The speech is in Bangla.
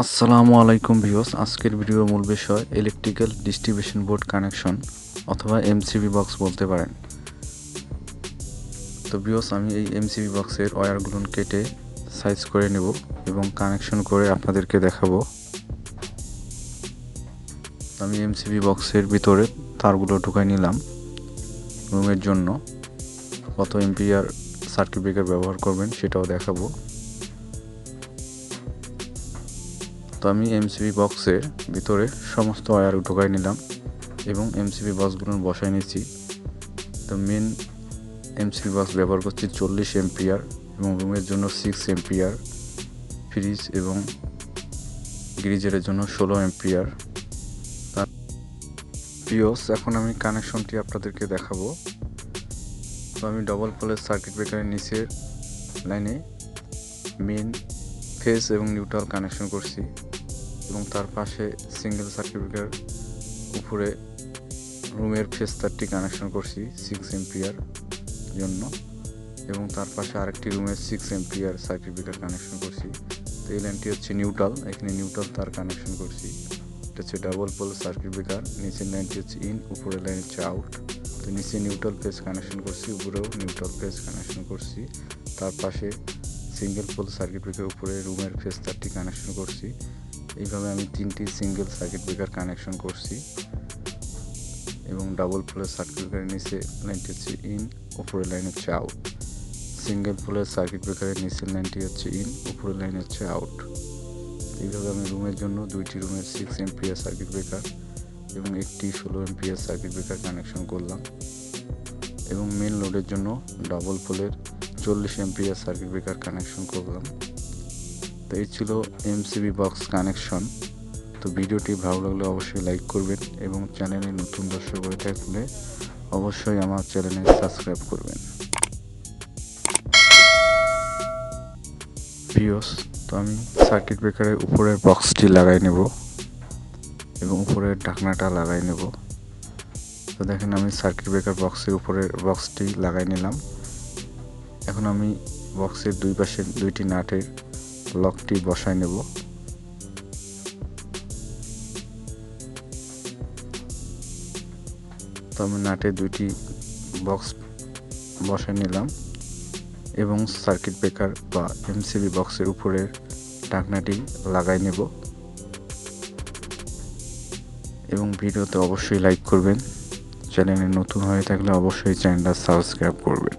আসসালামু আলাইকুম ভিউস আজকের ভিডিওর মূল বিষয় ইলেকট্রিক্যাল ডিস্ট্রিবিউশন বোর্ড কানেকশন অথবা এমসিবি বক্স বলতে পারেন। তো ভিউস আমি এই এমসিবি বক্সের ওয়্যারগুলো কেটে সাইজ করে নেব এবং কানেকশন করে আপনাদেরকে দেখাবো। আমি এমসিবি বক্সের ভিতরে তারগুলো ঢুকাই নিলাম রুমের জন্য। কত এমপিআর সার্কিট ব্রেকার ব্যবহার করবেন সেটাও দেখাবো। তো আমি এমসিবি বক্সের ভিতরে সমস্ত ওয়্যার ঢোকাই নিলাম এবং এমসিবি বক্সগুলো বসাই নিয়েছি। তো মেন এমসিবি বক্স ব্যবহার করছি চল্লিশ এমপিআর এবং রুমের জন্য সিক্স এমপিআর ফ্রিজ এবং গ্রিজারের জন্য ষোলো এমপিআর পিওস এখন আমি কানেকশনটি আপনাদেরকে দেখাবো। তো আমি ডবল পোলের সার্কিট ব্রেকারের নিচের লাইনে মেন ফেস এবং নিউট্রাল কানেকশন করছি। এবং তার পাশে সিঙ্গেল সার্কিট ব্রেকার উপরে রুমের ফেজ তারটি কানেকশন করছি সিক্স এমপিয়ার জন্য। এবং তার পাশে আরেকটি রুমের six ampere circuit breaker connection করছি। তো এই লাইনটি হচ্ছে নিউট্রাল এখানে নিউট্রাল তার কানেকশন করছি। এটা হচ্ছে ডাবল পোল সার্কিট ব্রেকার নিচের লাইনটি হচ্ছে ইন উপরের লাইন হচ্ছে আউট তো নিচে নিউট্রাল পেজ কানেকশন করছি, উপরেও নিউট্রাল পেজ কানেকশন করছি। তার পাশে সিঙ্গেল পোল সার্কিট ব্রেকার উপরে রুমের ফেস তারটি কানেকশন করছি। এইভাবে আমি তিনটি সিঙ্গেল সার্কিট ব্রেকার কানেকশন করছি। এবং ডাবল পোলের সার্কিট ব্রেকারের নিচে লাইনটি হচ্ছে ইন উপরের লাইন হচ্ছে আউট সিঙ্গেল পোলের সার্কিট ব্রেকারের নিচের লাইনটি হচ্ছে ইন উপরের লাইন হচ্ছে আউট এইভাবে আমি রুমের জন্য দুইটি রুমের সিক্স এমপিয়ার সার্কিট ব্রেকার এবং একটি ষোলো এমপিয়ার সার্কিট ব্রেকার কানেকশন করলাম। এবং মেন লোডের জন্য ডাবল পোলের চল্লিশ এমপিয়ার সার্কিট ব্রেকার কানেকশন করলাম। তো এই ছিল এমসিবি বক্স কানেকশন তো ভিডিওটি ভালো লাগলে অবশ্যই লাইক করবেন এবং চ্যানেলে নতুন দর্শক হয়ে থাকলে অবশ্যই আমার চ্যানেলে সাবস্ক্রাইব করবেন। ভিওস তো আমি সার্কিট ব্রেকারের উপরের বক্সটি লাগাই নেব এবং উপরের ঢাকনাটা লাগাই নেব। তো দেখেন আমি সার্কিট ব্রেকার বক্সের উপরের বক্সটি লাগাই নিলাম। এখন আমি বক্সের দুই পাশে দুইটি নাটের লকটি বসাই নেব। তো আমি নাটে দুইটি বক্স বসায় নিলাম এবং সার্কিট ব্রেকার বা এমসিবি বক্সের উপরের ঢাকনাটি লাগাই নেব। এবং ভিডিওতে অবশ্যই লাইক করবেন। চ্যানেলে নতুন হয়ে থাকলে অবশ্যই চ্যানেলটা সাবস্ক্রাইব করবেন।